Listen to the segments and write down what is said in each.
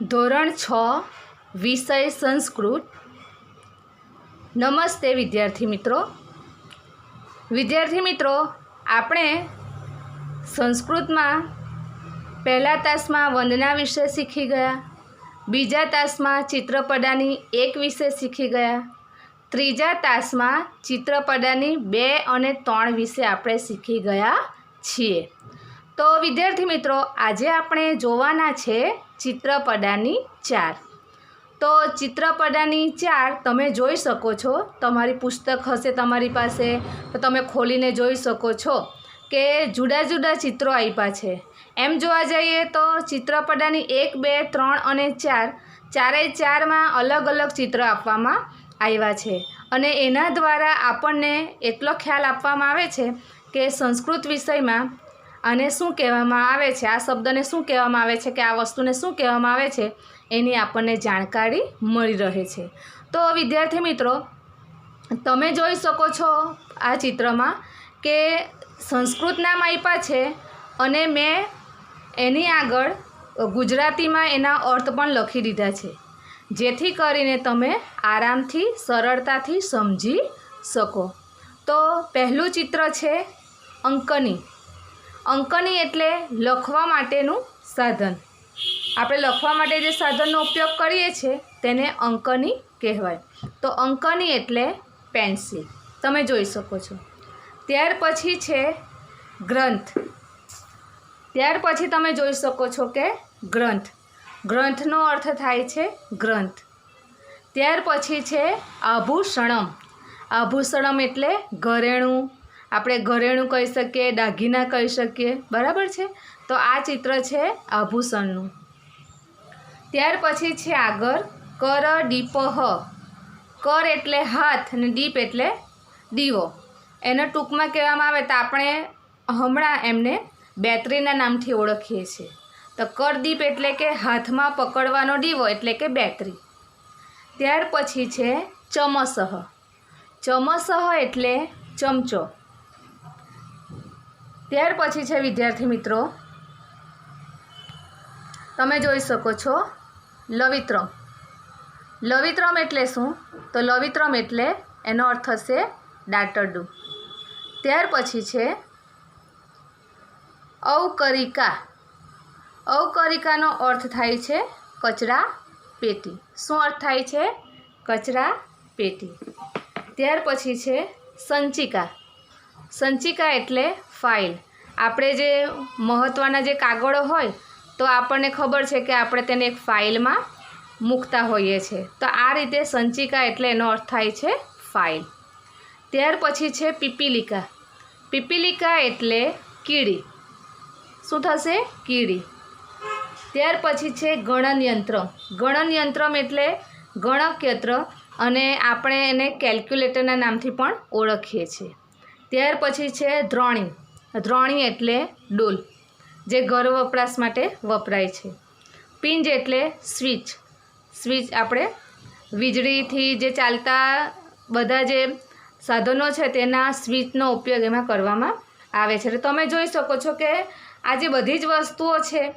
ધોરણ છ, વિષય સંસ્કૃત. નમસ્તે વિદ્યાર્થી મિત્રો. વિદ્યાર્થી મિત્રો, આપણે સંસ્કૃતમાં પહેલા તાસમાં વંદના વિશે શીખી ગયા, બીજા તાસમાં ચિત્રપદાની એક વિશે શીખી ગયા, ત્રીજા તાસમાં ચિત્રપદાની બે અને ત્રણ વિશે આપણે શીખી ગયા છીએ. તો વિદ્યાર્થી મિત્રો, આજે આપણે જોવાના છે ચિત્રપદાની ચાર. તો ચિત્રપડાની ચાર તમે જોઈ શકો છો. તમારી પુસ્તક હશે તમારી પાસે. તો તમે ખોલીને જોઈ શકો છો કે જુદા જુદા ચિત્રો આપ્યા છે. એમ જોવા જઈએ તો ચિત્રપડાની એક, બે, ત્રણ અને ચાર ચારેય ચારમાં અલગ અલગ ચિત્ર આપવામાં આવ્યા છે. અને એના દ્વારા આપણને એટલો ખ્યાલ આપવામાં આવે છે કે સંસ્કૃત વિષયમાં આને શું કહેવામાં આવે છે? આ શબ્દને શું કહેવામાં આવે છે કે આ વસ્તુને શું કહેવામાં આવે છે? એની આપણને જાણકારી મળી રહે છે. તો વિદ્યાર્થી મિત્રો, તમે જોઈ શકો છો આ ચિત્રમાં કે સંસ્કૃત નામ છે અને મેં એની આગળ ગુજરાતીમાં એના અર્થ પણ લખી દીધા છે. જેથી કરીને તમે આરામથી, સરળતાથી સમજી શકો. તો પહેલું ચિત્ર છે અંકની. અંકની એટલે લખવા માટેનું સાધન. આપણે લખવા માટે જે સાધનનો ઉપયોગ કરીએ છીએ તેને અંકની કહેવાય. તો અંકની એટલે પેન્સિલ. તમે જોઈ શકો છો. ત્યાર પછી છે ગ્રંથ. ત્યાર પછી તમે જોઈ શકો છો કે ગ્રંથ. ગ્રંથનો અર્થ થાય છે ગ્રંથ. ત્યાર પછી છે આભૂષણમ. આભૂષણમ એટલે ઘરેણું આપણે ઘરેણું કહી શકીએ, દાગીના કહી શકીએ. બરાબર છે? તો આ ચિત્ર છે આભૂષણનું. ત્યાર પછી છે આગળ, કર ડીપહ કર એટલે હાથ અને દીપ એટલે દીવો. એને ટૂંકમાં કહેવામાં આવે તો આપણે હમણાં એમને બેટરીના નામથી ઓળખીએ છીએ. તો કરદીપ એટલે કે હાથમાં પકડવાનો દીવો એટલે કે બેટરી ત્યાર પછી છે ચમસહ. ચમસહ એટલે ચમચો. ત્યાર પછી છે, વિદ્યાર્થી મિત્રો, તમે જોઈ શકો છો, લવિત્રમ. લવિત્રમ એટલે શું? તો લવિત્રમ એટલે એનો અર્થ થશે દાટરડું ત્યાર પછી છે અવકરિકા અવકરિકાનો અર્થ થાય છે કચરા પેટી. શું અર્થ થાય છે? કચરા પેટી. ત્યાર પછી છે, સંચિકા. સંચિકા એટલે ફાઇલ આપણે જે મહત્ત્વના જે કાગળો હોય, તો આપણને ખબર છે કે આપણે તેને એક ફાઇલમાં મૂકતા હોઈએ છીએ. તો આ રીતે સંચિકા એટલે એનો અર્થ થાય છે ફાઇલ ત્યાર પછી છે પીપીલિકા. પીપીલિકા એટલે કીડી. શું થશે? કીડી. ત્યાર પછી છે ગણનયંત્ર. ગણનયંત્રમ એટલે ગણકયંત્ર, અને આપણે એને કેલ્ક્યુલેટરના નામથી પણ ઓળખીએ છીએ. ત્યાર પછી છે દ્રોણી. દ્રોણી એટલે ડોલ, જે ઘર વપરાશ માટે વપરાય છે. પિંજ એટલે સ્વિચ. સ્વિચ આપણે વીજળીથી જે ચાલતા બધા જે સાધનો છે તેના સ્વિચનો ઉપયોગ એમાં કરવામાં આવે છે. તમે જોઈ શકો છો કે આ જે બધી જ વસ્તુઓ છે,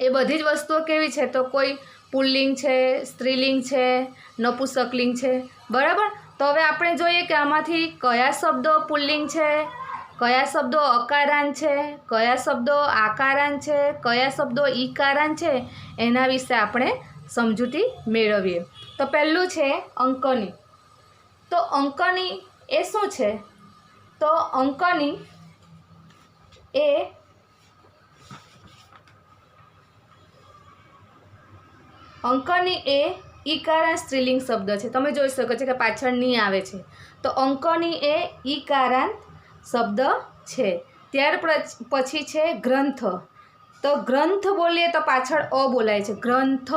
એ બધી જ વસ્તુઓ કેવી છે? તો કોઈ પુલ્લિંગ છે, સ્ત્રીલિંગ છે, નપુસકલિંગ છે. બરાબર? તો હવે આપણે જોઈએ કે આમાંથી કયા શબ્દો પુલ્લિંગ છે, કયા શબ્દો અકારાન છે, કયા શબ્દો આકારાન છે, કયા શબ્દો ઈકારાન છે, એના વિશે આપણે સમજૂતી મેળવીએ. તો પહેલું છે અંકની. તો અંકની એ શું છે? તો અંકની એ અંકની એ ઈકારાન સ્ત્રીલિંગ શબ્દ છે. તમે જોઈ શકો છો કે પાછળની આવે છે. તો અંકની એ ઈકારાંત શબ્દ છે. ત્યાર પછી છે ગ્રંથ. તો ગ્રંથ બોલીએ તો પાછળ અ બોલાય છે. ગ્રંથ.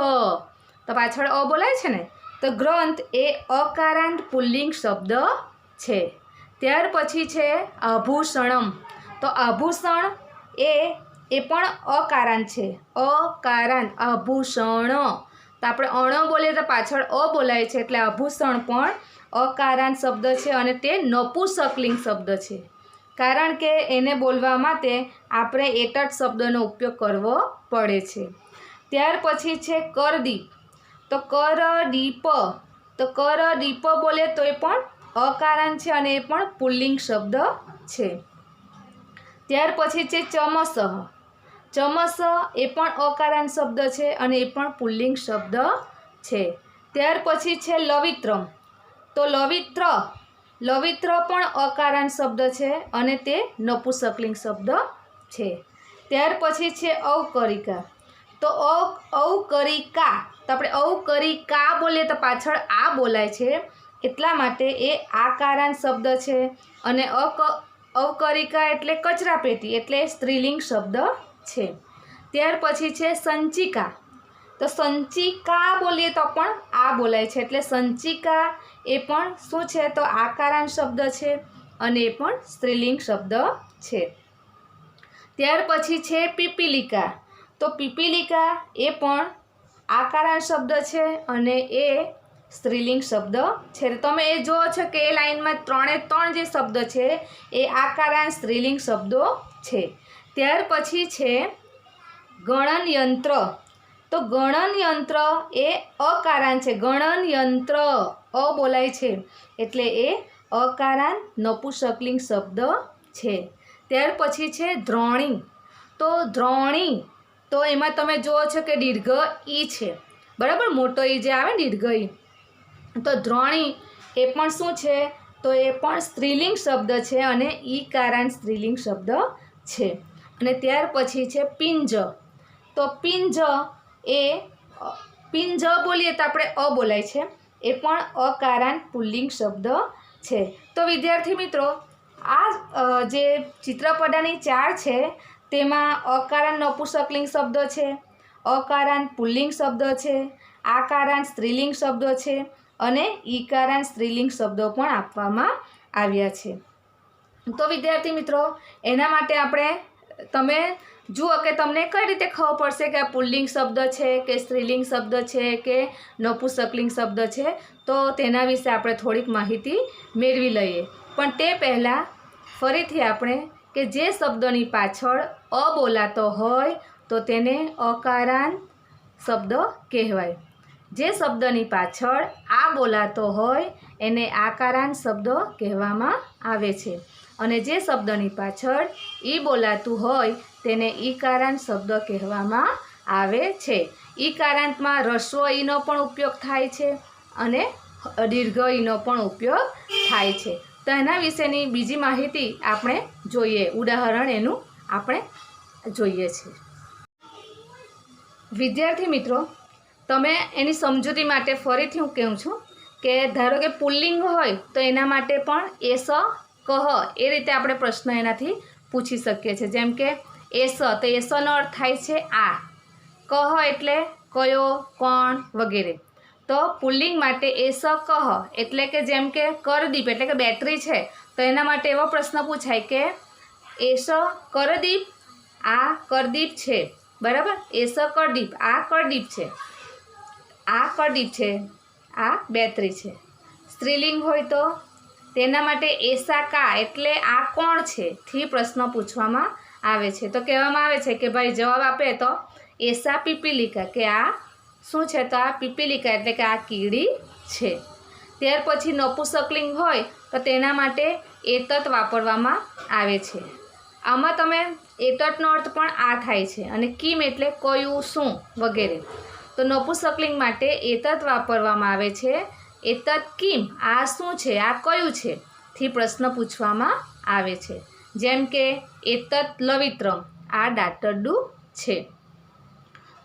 તો પાછળ અ બોલાય છે ને? તો ગ્રંથ એ અકારાંત પુલ્લિંગ શબ્દ છે. ત્યાર પછી છે આભૂષણમ. તો આભૂષણ એ એ પણ અકારાંત છે. અકારાંત, આભૂષણ. તો આપણે અણ બોલીએ તો પાછળ અ બોલાય છે એટલે આભૂષણ પણ અકારાંત શબ્દ છે અને તે નપુસકલિંગ શબ્દ છે. કારણ કે એને બોલવા માટે આપણે એટટ શબ્દનો ઉપયોગ કરવો પડે છે. ત્યાર પછી છે કરદીપ. તો કર દીપ તો કર દીપ બોલે તો એ પણ અકારાંત છે અને એ પણ પુલ્લિંગ શબ્દ છે. ત્યાર પછી છે ચમસ ચમસ એ પણ અકારાંત શબ્દ છે અને એ પણ પુલ્લિંગ શબ્દ છે. ત્યાર પછી છે લવિત્રમ. તો લવિત્ર લવિત્ર પણ અકારાંત શબ્દ છે અને તે નપુસકલિંગ શબ્દ છે. ત્યાર પછી છે અવકરિકા તો અ અવકરિકા તો આપણે અવકરિકા બોલીએ તો પાછળ આ બોલાય છે. એટલા માટે એ આકારાંત શબ્દ છે અને અક અવકરિકા એટલે કચરાપેટી એટલે સ્ત્રીલિંગ શબ્દ છે. ત્યાર પછી છે સંચિકા. તો સંચિકા બોલીએ તો પણ આ બોલાય છે. એટલે સંચિકા એ પણ શું છે? તો આકારાંત શબ્દ છે અને એ પણ સ્ત્રીલિંગ શબ્દ છે. ત્યાર પછી છે પીપીલિકા. તો પીપીલિકા એ પણ આકારાંત શબ્દ છે અને એ સ્ત્રીલિંગ શબ્દ છે. તમે એ જુઓ છો કે એ લાઈનમાં ત્રણે ત્રણ જે શબ્દ છે એ આકારાંત સ્ત્રીલિંગ શબ્દો છે. ત્યાર પછી છે ગણન યંત્ર તો ગણન યંત્ર એ અકારાંત છે. ગણન યંત્ર અ બોલાય છે. એટલે એ અકારાંત નપુસકલિંગ શબ્દ છે. ત્યાર પછી છે દ્રોણી. તો દ્રોણી, તો એમાં તમે જુઓ છો કે દીર્ઘ ઈ છે. બરાબર? મોટો ઈ જે આવે ને દીર્ઘ ઈ. તો દ્રોણી એ પણ શું છે? તો એ પણ સ્ત્રીલિંગ શબ્દ છે અને ઈ કારાંત સ્ત્રીલિંગ શબ્દ છે. અને ત્યાર પછી છે પિંજ. તો પિંજ એ, પિંજ બોલીએ તો આપણે અ બોલાય છે. એ પણ અકારાન પુલ્લિંગ શબ્દ છે. તો વિદ્યાર્થી મિત્રો, આ જે ચિત્રપડાની ચાર છે, તેમાં અકારાન નપુસકલિંગ શબ્દ છે અકારાન પુલ્લિંગ શબ્દ છે આકારાન સ્ત્રીલિંગ શબ્દ છે અને ઈકારાન સ્ત્રીલિંગ શબ્દો પણ આપવામાં આવ્યા છે. તો વિદ્યાર્થી મિત્રો, એના માટે આપણે તમે જુઓ કે તમને કઈ રીતે ખબર પડશે કે આ પુલ્લિંગ શબ્દ છે, કે સ્ત્રીલિંગ શબ્દ છે, કે નપુસકલિંગ શબ્દ છે? તો તેના વિશે આપણે થોડીક માહિતી મેળવી લઈએ. પણ તે પહેલાં ફરીથી આપણે કે જે શબ્દની પાછળ અ બોલાતો હોય, તો તેને અકારાંત શબ્દ કહેવાય. જે શબ્દની પાછળ આ બોલાતો હોય, એને આકારાંત શબ્દ કહેવામાં આવે છે. અને જે શબ્દની પાછળ ઈ બોલાતું હોય તેને ઈકારાંત શબ્દ કહેવામાં આવે છે. ઈકારાંતમાં રસ્વ ઈનો પણ ઉપયોગ થાય છે અને દીર્ઘ ઈનો પણ ઉપયોગ થાય છે. તો એના વિશેની બીજી માહિતી આપણે જોઈએ. ઉદાહરણ એનું આપણે જોઈએ છીએ વિદ્યાર્થી મિત્રો, તમે એની સમજૂતી માટે ફરીથી હું કહું છું કે ધારો કે પુલ્લિંગ હોય તો એના માટે પણ એસ કહ, એ રીતે આપણે પ્રશ્ન એનાથી પૂછી શકીએ છીએ. જેમ કે, એસ, તો એસનો અર્થ થાય છે આ. કહ એટલે કયો, કોણ વગેરે. તો પુલ્લિંગ માટે એસ કહ, એટલે કે જેમ કે કરદીપ, એટલે કે બેટરી છે. તો એના માટે એવો પ્રશ્ન પૂછાય કે, એસ કરદીપ, આ કરદીપ છે. બરાબર? એસ કરદીપ, આ કરદીપ છે. આ કરદીપ છે, આ બેટરી છે. સ્ત્રીલિંગ હોય તો તેના માટે એસા કા એટલે આ કોણ છે? થી પ્રશ્ન પૂછવામાં આવે છે. તો કહેવામાં આવે છે કે ભાઈ જવાબ આપે તો એસા પીપીલિકા કે આ શું છે? તો આ પીપીલિકા એટલે કે આ કીડી છે. ત્યાર પછી નપુસકલિંગ હોય તો તેના માટે એતત વાપરવામાં આવે છે. આમાં તમે એતટનો અર્થ પણ આ થાય છે અને કિમ એટલે કયું, શું વગેરે. તો નપુસકલિંગ માટે એતત વાપરવામાં આવે છે એતત કિમ? આ શું છે? આ કયું છે? થી પ્રશ્ન પૂછવામાં આવે છે. જેમ કે, એતત લવિત્રમ. આ દાતરડું છે.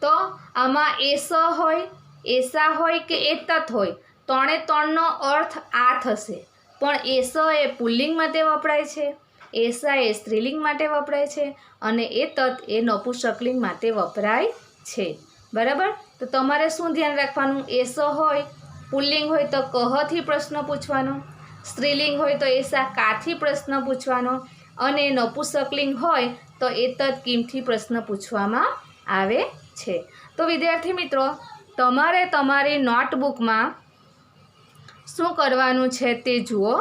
તો આમાં એસ હોય, એસા હોય કે એતત હોય? ત્રણે ત્રણનો અર્થ આ થશે. પણ એસ એ પુલ્લિંગ માટે વપરાય છે. એસા એ સ્ત્રીલિંગ માટે વપરાય છે. અને એ તત એ નપુસકલિંગ માટે વપરાય છે. બરાબર? તો તમારે શું ધ્યાન રાખવાનું? એસ હોય પુલ્લિંગ હોય તો કહથી પ્રશ્ન પૂછવાનો? સ્ત્રીલિંગ હોય તો એસા કાથી પ્રશ્ન પૂછવાનો? અને નપુસકલિંગ હોય તો એ તત કિમથી પ્રશ્ન પૂછવામાં આવે છે. તો વિદ્યાર્થી મિત્રો, તમારે તમારી નોટબુકમાં શું કરવાનું છે તે જુઓ.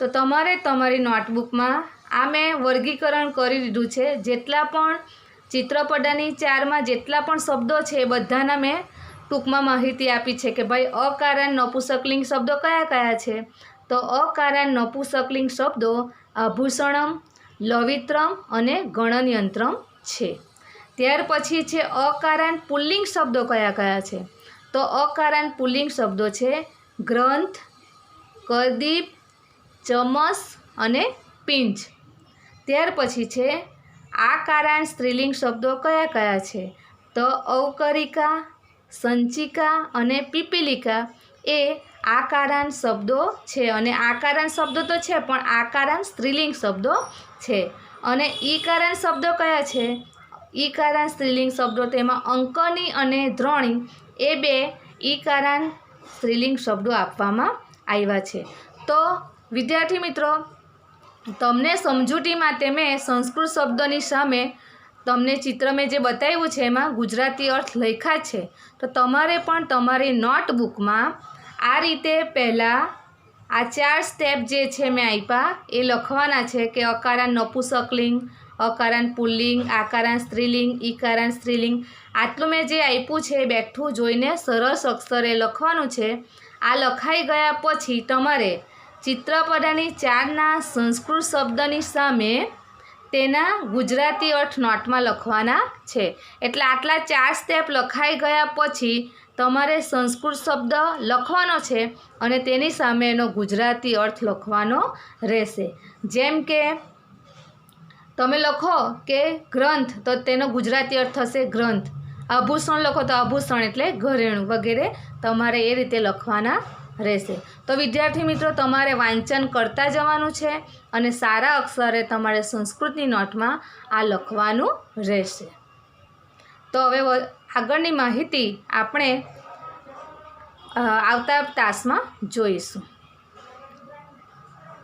તો તમારે તમારી નોટબુકમાં આ મેં વર્ગીકરણ કરી દીધું છે. જેટલા પણ ચિત્રપટાની ચારમાં જેટલા પણ શબ્દો છે એ બધાના મેં ટૂંકમાં માહિતી આપી છે કે ભાઈ અકારણ નપુસકલિંગ શબ્દો કયા કયા છે? તો અકારણ નપુસકલિંગ શબ્દો આભૂષણમ, લવિત્રમ અને ગણનયંત્રમ છે. ત્યાર પછી છે અકારણ પુલ્લિંગ શબ્દો કયા કયા છે? તો અકારણ પુલ્લિંગ શબ્દો છે ગ્રંથ, કદીપ, ચમસ અને પિંચ ત્યાર પછી છે આકારાન સ્ત્રીલિંગ શબ્દો કયા કયા છે? તો ઔકરિકા સંચિકા અને પીપીલિકા એ આકારાન શબ્દો છે અને આકારાંત શબ્દો તો છે, પણ આકારાંત સ્ત્રીલિંગ શબ્દો છે. અને ઈકારાંત શબ્દો કયા છે? ઈકારાંત સ્ત્રીલિંગ શબ્દો તેમાં અંકની અને દ્રોણી એ બે ઈકારાંત સ્ત્રીલિંગ શબ્દો આપવામાં આવ્યા છે. તો વિદ્યાર્થી મિત્રો, તમને સમજૂતી માટે મેં સંસ્કૃત શબ્દોની સામે તમને ચિત્ર મેં જે બતાવ્યું છે એમાં ગુજરાતી અર્થ લખ્યા છે, તો તમારે પણ તમારી નોટબુકમાં આ રીતે પહેલાં આ ચાર સ્ટેપ જે છે મેં આપ્યા, એ લખવાના છે કે અકારાન નપુસકલિંગ અકારાન પુલ્લિંગ, આકારાન સ્ત્રીલિંગ, ઈકારાન સ્ત્રીલિંગ, આટલું મેં જે આપ્યું છે બેઠું જોઈને સરસ અક્ષરે લખવાનું છે. આ લખાઈ ગયા પછી તમારે ચિત્રપદાની ચારના સંસ્કૃત શબ્દની સામે તેના ગુજરાતી અર્થ નોટમાં લખવાના છે. એટલે આટલા ચાર સ્ટેપ લખાઈ ગયા પછી તમારે સંસ્કૃત શબ્દ લખવાનો છે અને તેની સામે એનો ગુજરાતી અર્થ લખવાનો રહેશે. જેમ કે, તમે લખો કે ગ્રંથ, તો તેનો ગુજરાતી અર્થ થશે ગ્રંથ. આભૂષણ લખો તો આભૂષણ એટલે ઘરેણું વગેરે તમારે એ રીતે લખવાના રહેશે. તો વિદ્યાર્થી મિત્રો, તમારે વાંચન કરતા જવાનું છે અને સારા અક્ષરે તમારે સંસ્કૃતની નોટમાં આ લખવાનું રહેશે. તો હવે આગળની માહિતી આપણે આવતા તાસમાં જોઈશું.